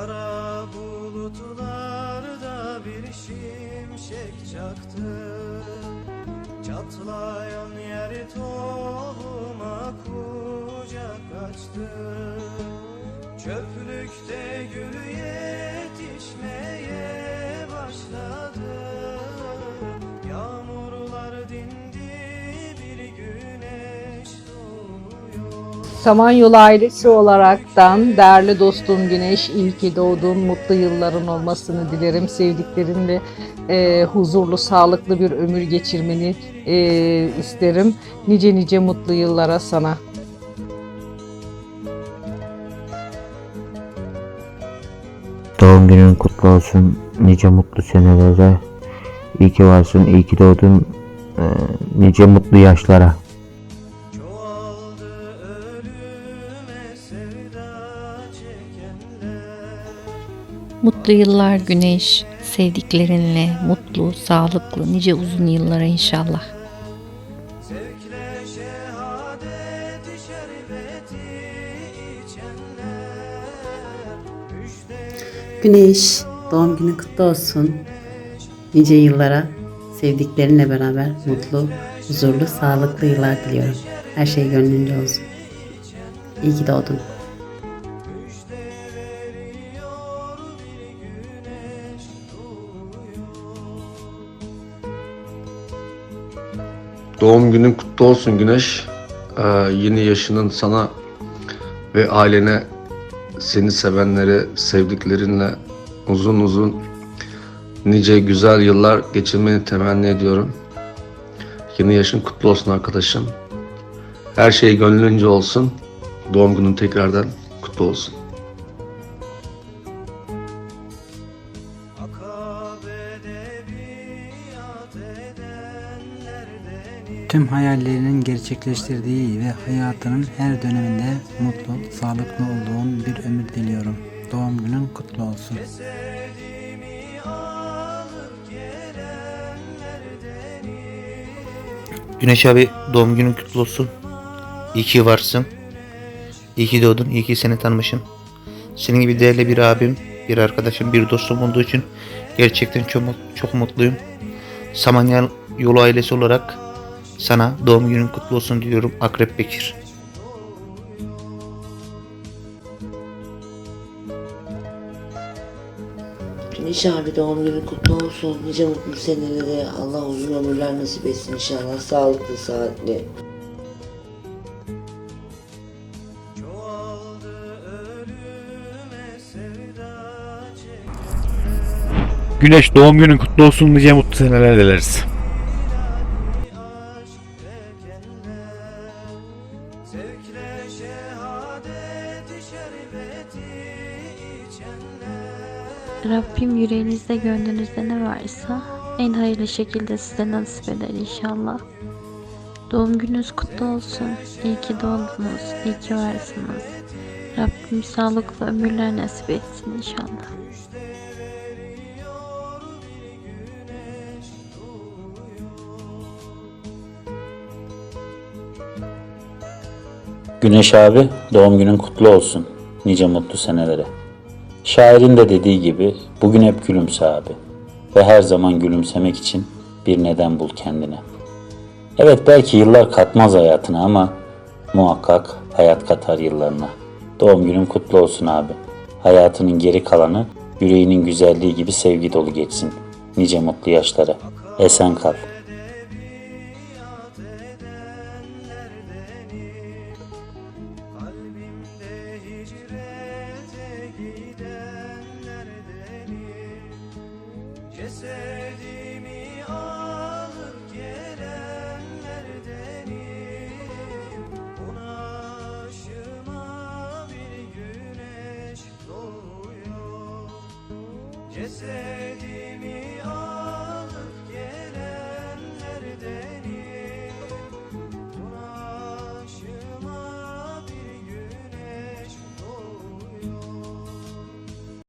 Kara bulutlarda bir şimşek çaktı. Çatlayan yeri tohuma kucak açtı. Çöplükte gülü yetişmeye başladı. Samanyolu ailesi olaraktan değerli dostum Güneş iyi ki doğdun, mutlu yılların olmasını dilerim. Sevdiklerinle e, huzurlu, sağlıklı bir ömür geçirmeni e, isterim. Nice nice mutlu yıllara sana. Doğum günün kutlu olsun. Nice mutlu senelere. İyi ki varsın. iyi ki doğdun. Ee, nice mutlu yaşlara. Mutlu yıllar Güneş, sevdiklerinle mutlu, sağlıklı, nice uzun yıllara inşallah. Güneş, doğum günün kutlu olsun. Nice yıllara sevdiklerinle beraber mutlu, huzurlu, sağlıklı yıllar diliyorum. Her şey gönlünce olsun. İyi ki doğdun. Doğum günün kutlu olsun Güneş. Ee, yeni yaşının sana ve ailene, seni sevenlere, sevdiklerinle uzun uzun nice güzel yıllar geçirmeni temenni ediyorum. Yeni yaşın kutlu olsun arkadaşım. Her şey gönlünce olsun. Doğum günün tekrardan kutlu olsun. Tüm hayallerinin gerçekleştirdiği ve hayatının her döneminde mutlu, sağlıklı olduğun bir ömür diliyorum. Doğum günün kutlu olsun. Güneş abi doğum günün kutlu olsun. İyi ki varsın. İyi ki doğdun. İyi ki seni tanımışım. Senin gibi değerli bir abim, bir arkadaşım, bir dostum olduğu için gerçekten çok, çok mutluyum. Samanyal yolu ailesi olarak sana doğum günün kutlu olsun diyorum Akrep Bekir. Güneş abi doğum günün kutlu olsun. Nice mutlu senelere Allah uzun ömürler nasip etsin inşallah. Sağlıklı, saatli. Güneş doğum günün kutlu olsun nice mutlu seneler dileriz. Rabbim yüreğinizde gönlünüzde ne varsa en hayırlı şekilde size nasip eder inşallah. Doğum gününüz kutlu olsun. İyi ki doğdunuz. İyi ki varsınız. Rabbim sağlıklı ömürler nasip etsin inşallah. Güneş abi doğum günün kutlu olsun. Nice mutlu senelere. Şairin de dediği gibi bugün hep gülümse abi. Ve her zaman gülümsemek için bir neden bul kendine. Evet belki yıllar katmaz hayatına ama muhakkak hayat katar yıllarına. Doğum günün kutlu olsun abi. Hayatının geri kalanı yüreğinin güzelliği gibi sevgi dolu geçsin. Nice mutlu yaşlara. Esen kal. Cesedimi alıp gelenlerdenim. Unaşıma bir güneş doğuyor. Cesedimi